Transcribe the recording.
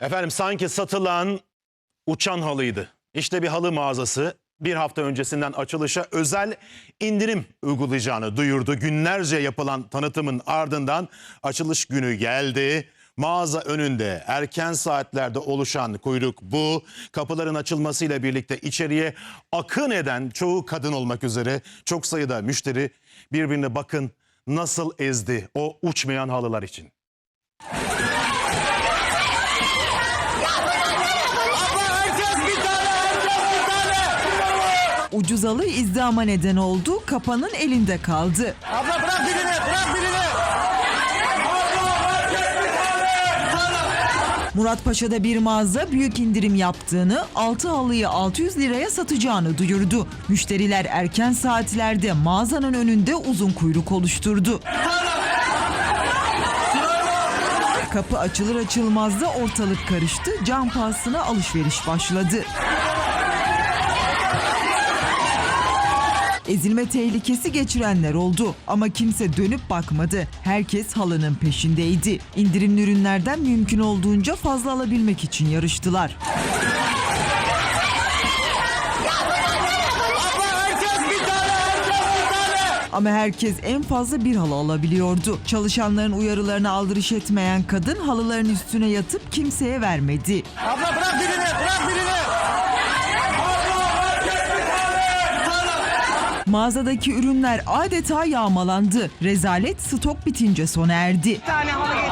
Efendim sanki satılan uçan halıydı. İşte bir halı mağazası bir hafta öncesinden açılışa özel indirim uygulayacağını duyurdu. Günlerce yapılan tanıtımın ardından açılış günü geldi. Mağaza önünde erken saatlerde oluşan kuyruk bu. Kapıların açılmasıyla birlikte içeriye akın eden çoğu kadın olmak üzere çok sayıda müşteri birbirine bakın nasıl ezdi o uçmayan halılar için. Ucuz alı izdihama neden oldu, kapanın elinde kaldı. Abla bırak birini, bırak birini. Muratpaşa'da bir mağaza büyük indirim yaptığını, 6 halıyı 600 liraya satacağını duyurdu. Müşteriler erken saatlerde mağazanın önünde uzun kuyruk oluşturdu. Kapı açılır açılmaz da ortalık karıştı, can pahasına alışveriş başladı. Ezilme tehlikesi geçirenler oldu ama kimse dönüp bakmadı. Herkes halının peşindeydi. İndirimli ürünlerden mümkün olduğunca fazla alabilmek için yarıştılar. Ama herkes en fazla bir halı alabiliyordu. Çalışanların uyarılarına aldırış etmeyen kadın halıların üstüne yatıp kimseye vermedi. Abla bırak birini, bırak birini. Mağazadaki ürünler adeta yağmalandı. Rezalet stok bitince sona erdi. tane halı